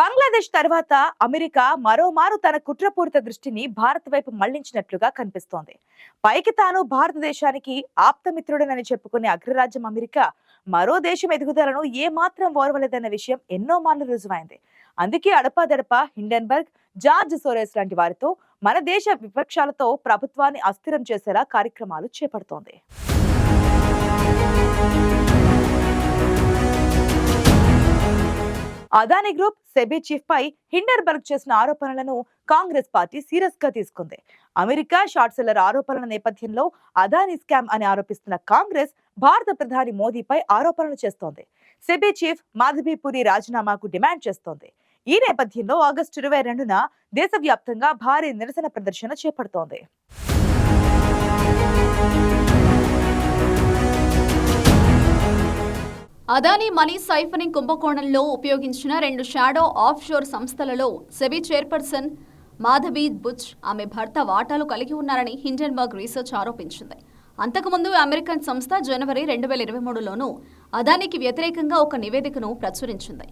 బంగ్లాదేశ్ తర్వాత అమెరికా మరోమారు తన కుట్రపూరిత దృష్టిని భారత్ వైపు మళ్ళించినట్లుగా కనిపిస్తోంది. పైకి తాను భారతదేశానికి ఆప్తమిత్రుడనని చెప్పుకునే అగ్రరాజ్యం అమెరికా మరో దేశం ఎదుగుదలను ఏమాత్రం ఓర్వలేదన్న విషయం ఎన్నో మార్లు రుజువైంది. అందుకే అడపాదడప హిండెన్బర్గ్ జార్జ్ సోరేస్ లాంటి వారితో మన దేశ విపక్షాలతో ప్రభుత్వాన్ని అస్థిరం చేసేలా కార్యక్రమాలు చేపడుతోంది. అదానీ గ్రూప్ సెబీ చీఫ్ పై హిండర్బర్గ్ చేసిన ఆరోపణలను కాంగ్రెస్ పార్టీ సీరియస్గా తీసుకుంది. అమెరికా షార్ట్ సెల్లర్ ఆరోపణల నేపథ్యంలో అదానీ స్కామ్ అని ఆరోపిస్తున్న కాంగ్రెస్ భారత ప్రధాని మోదీపై ఆరోపణలు చేస్తోంది. సెబీ చీఫ్ మాధవీపురి రాజీనామాకు డిమాండ్ చేస్తోంది. ఈ నేపథ్యంలో ఆగస్టు ఇరవై రెండున దేశవ్యాప్తంగా భారీ నిరసన ప్రదర్శన చేపడుతోంది. అదానీ మనీ సైఫరింగ్ కుంభకోణంలో ఉపయోగించిన రెండు షాడో ఆఫ్షోర్ సంస్థలలో సెబీ చైర్పర్సన్ మాధవి బుచ్ ఆమె భర్త వాటాలు కలిగి ఉన్నారని హిండెన్బర్గ్ రీసెర్చ్ ఆరోపించింది. అంతకుముందు అమెరికన్ సంస్థ జనవరి రెండు వేల ఇరవై మూడులోనూ అదానికి వ్యతిరేకంగా ఒక నివేదికను ప్రచురించింది.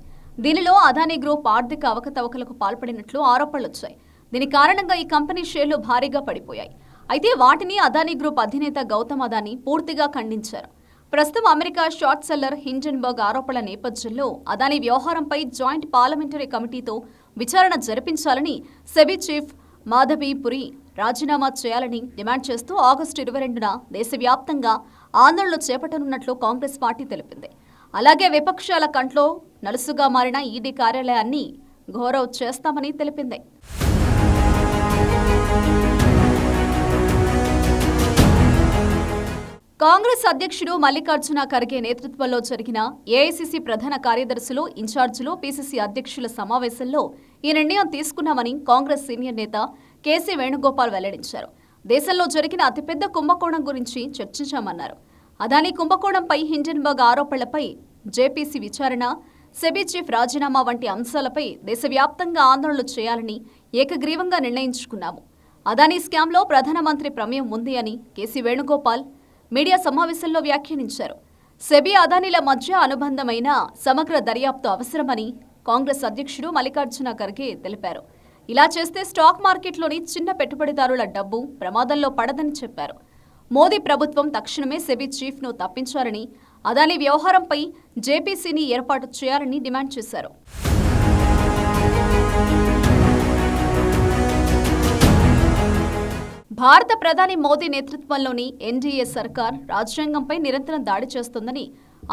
దీనిలో అదానీ గ్రూప్ ఆర్థిక అవకతవకలకు పాల్పడినట్లు ఆరోపణలు వచ్చాయి దీని కారణంగా ఈ కంపెనీ షేర్లు భారీగా పడిపోయాయి. అయితే వాటిని అదానీ గ్రూప్ అధినేత గౌతమ్ అదానీ పూర్తిగా ఖండించారు. ప్రస్తుతం అమెరికా షార్ట్ సెల్లర్ హింజన్బర్గ్ ఆరోపణల నేపథ్యంలో అదాని వ్యవహారంపై జాయింట్ పార్లమెంటరీ కమిటీతో విచారణ జరిపించాలని సెబీ చీఫ్ మాధవి పురి రాజీనామా చేయాలని డిమాండ్ చేస్తూ ఆగస్టు ఇరవై రెండున దేశవ్యాప్తంగా ఆందోళనలు చేపట్టనున్నట్లు కాంగ్రెస్ పార్టీ తెలిపింది. అలాగే విపక్షాల కంట్లో నలుసుగా మారిన ఈడీ కార్యాలయాన్ని గౌరవ్ చేస్తామని తెలిపింది. కాంగ్రెస్ అధ్యక్షుడు మల్లికార్జున ఖర్గే నేతృత్వంలో జరిగిన ఏఐసిసి ప్రధాన కార్యదర్శులు ఇన్ఛార్జీలు పిసిసి అధ్యక్షుల సమావేశంలో ఈ నిర్ణయం తీసుకున్నామని కాంగ్రెస్ సీనియర్ నేత కేసీ వేణుగోపాల్ వెల్లడించారు. దేశంలో జరిగిన అతిపెద్ద కుంభకోణం గురించి చర్చించామన్నారు. అదానీ కుంభకోణంపై హిండెన్బర్గ్ ఆరోపణలపై జేపీసీ విచారణ సెబీ చీఫ్ రాజీనామా వంటి అంశాలపై దేశవ్యాప్తంగా ఆందోళనలు చేయాలని ఏకగ్రీవంగా నిర్ణయించుకున్నాము. అదానీ స్కామ్లో ప్రధానమంత్రి ప్రమేయం ఉంది అని కేసీ వేణుగోపాల్ మీడియా సమావేశంలో వ్యాఖ్యానించారు. సెబీ అదానీల మధ్య అనుబంధమైన సమగ్ర దర్యాప్తు అవసరమని కాంగ్రెస్ అధ్యక్షుడు మల్లికార్జున ఖర్గే తెలిపారు. ఇలా చేస్తే స్టాక్ మార్కెట్లోని చిన్న పెట్టుబడిదారుల డబ్బు ప్రమాదంలో పడదని చెప్పారు. మోదీ ప్రభుత్వం తక్షణమే సెబీ చీఫ్ను తప్పించాలని అదానీ వ్యవహారంపై జేపీసీని ఏర్పాటు చేయాలని డిమాండ్ చేశారు. భారత ప్రధాని మోదీ నేతృత్వంలోని ఎన్డీఏ సర్కార్ రాజ్యాంగంపై నిరంతరం దాడి చేస్తుందని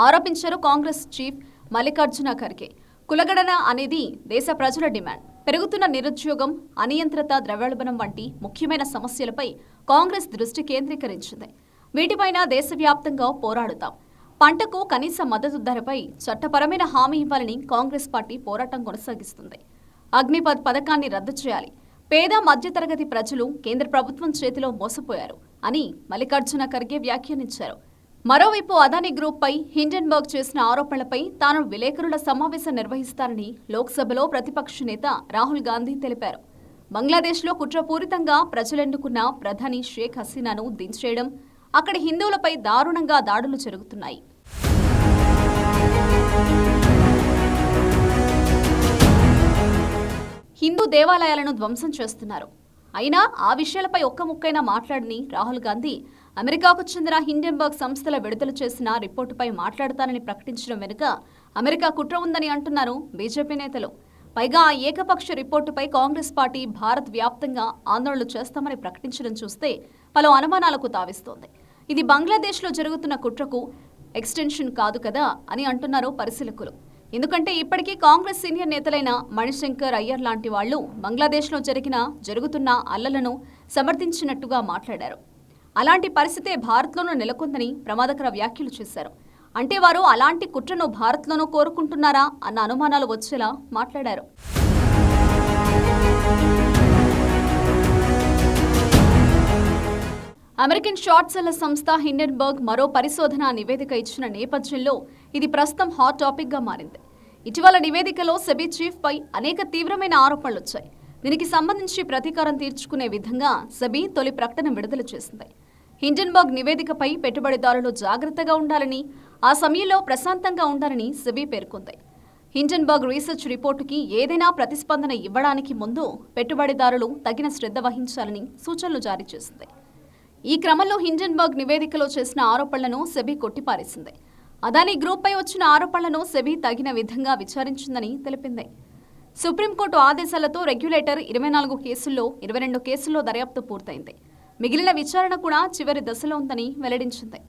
ఆరోపించారు కాంగ్రెస్ చీఫ్ మల్లికార్జున ఖర్గే. కులగణన అనేది దేశ ప్రజల డిమాండ్. పెరుగుతున్న నిరుద్యోగం అనియంత్రిత ద్రవ్యోల్బణం వంటి ముఖ్యమైన సమస్యలపై కాంగ్రెస్ దృష్టి కేంద్రీకరించింది. వీటిపైన దేశవ్యాప్తంగా పోరాడుతాం. పంటకు కనీస మద్దతు ధరపై చట్టపరమైన హామీ ఇవ్వాలని కాంగ్రెస్ పార్టీ పోరాటం కొనసాగిస్తుంది. అగ్నిపథ్ పథకాన్ని రద్దు చేయాలి. పేద మధ్యతరగతి ప్రజలు కేంద్ర ప్రభుత్వం చేతిలో మోసపోయారు అని మల్లికార్జున ఖర్గే వ్యాఖ్యానించారు. మరోవైపు అదానీ గ్రూప్పై హిండెన్బర్గ్ చేసిన ఆరోపణలపై తాను విలేకరుల సమావేశం నిర్వహిస్తానని లోక్సభలో ప్రతిపక్ష నేత రాహుల్ గాంధీ తెలిపారు. బంగ్లాదేశ్లో కుట్రపూరితంగా ప్రజలెన్నుకున్న ప్రధాని షేక్ హసీనాను దించేయడం అక్కడి హిందువులపై దారుణంగా దాడులు జరుగుతున్నాయి. హిందూ దేవాలయాలను ధ్వంసం చేస్తున్నారు. అయినా ఆ విషయాలపై ఒక్క ముక్కైనా మాట్లాడని రాహుల్ గాంధీ అమెరికాకు చెందిన హిండెన్బర్గ్ సంస్థల విడుదల చేసిన రిపోర్టుపై మాట్లాడతానని ప్రకటించడం వెనుక అమెరికా కుట్ర ఉందని అంటున్నారు బీజేపీ నేతలు. పైగా ఆ ఏకపక్ష రిపోర్టుపై కాంగ్రెస్ పార్టీ భారత్ వ్యాప్తంగా ఆందోళనలు చేస్తామని ప్రకటించడం చూస్తే పలు అనుమానాలకు తావిస్తోంది. ఇది బంగ్లాదేశ్లో జరుగుతున్న కుట్రకు ఎక్స్టెన్షన్ కాదు కదా అని అంటున్నారు పరిశీలకులు. ఎందుకంటే ఇప్పటికీ కాంగ్రెస్ సీనియర్ నేతలైన మణిశంకర్ అయ్యర్ లాంటి వాళ్ళు బంగ్లాదేశ్లో జరిగిన జరుగుతున్న అల్లలను సమర్థించినట్టుగా మాట్లాడారు. అలాంటి పరిస్థితే భారత్లోనూ నెలకొందని ప్రమాదకర వ్యాఖ్యలు చేశారు. అంటే వారు అలాంటి కుట్రను భారత్లోనూ కోరుకుంటున్నారా అన్న అనుమానాలు వచ్చేలా మాట్లాడారు. అమెరికన్ షార్ట్ సెల్లర్ సంస్థ హిండెన్బర్గ్ మరో పరిశోధన నివేదిక ఇచ్చిన నేపథ్యంలో ఇది ప్రస్తుతం హాట్ టాపిక్గా మారింది. ఇటీవల నివేదికలో సెబీ చీఫ్ పై అనేక తీవ్రమైన ఆరోపణలు వచ్చాయి. దీనికి సంబంధించి ప్రతీకారం తీర్చుకునే విధంగా సెబీ తొలి ప్రకటన విడుదల చేసింది. హిండెన్బర్గ్ నివేదికపై పెట్టుబడిదారులు జాగ్రత్తగా ఉండాలని ఆ సమయంలో ప్రశాంతంగా ఉండాలని సెబీ పేర్కొంది. హిండెన్బర్గ్ రీసెర్చ్ రిపోర్టుకి ఏదైనా ప్రతిస్పందన ఇవ్వడానికి ముందు పెట్టుబడిదారులు తగిన శ్రద్ధ వహించాలని సూచనలు జారీ చేసింది. ఈ క్రమంలో హిండెన్బర్గ్ నివేదికలో చేసిన ఆరోపణలను సెబీ కొట్టిపారేసింది. అదానీ గ్రూప్పై వచ్చిన ఆరోపణలను సెబీ తగిన విధంగా విచారించిందని తెలిపింది. సుప్రీంకోర్టు ఆదేశాలతో రెగ్యులేటర్ ఇరవై నాలుగు కేసుల్లో ఇరవై రెండు కేసుల్లో దర్యాప్తు పూర్తయింది. మిగిలిన విచారణ కూడా చివరి దశలో ఉందని వెల్లడించింది.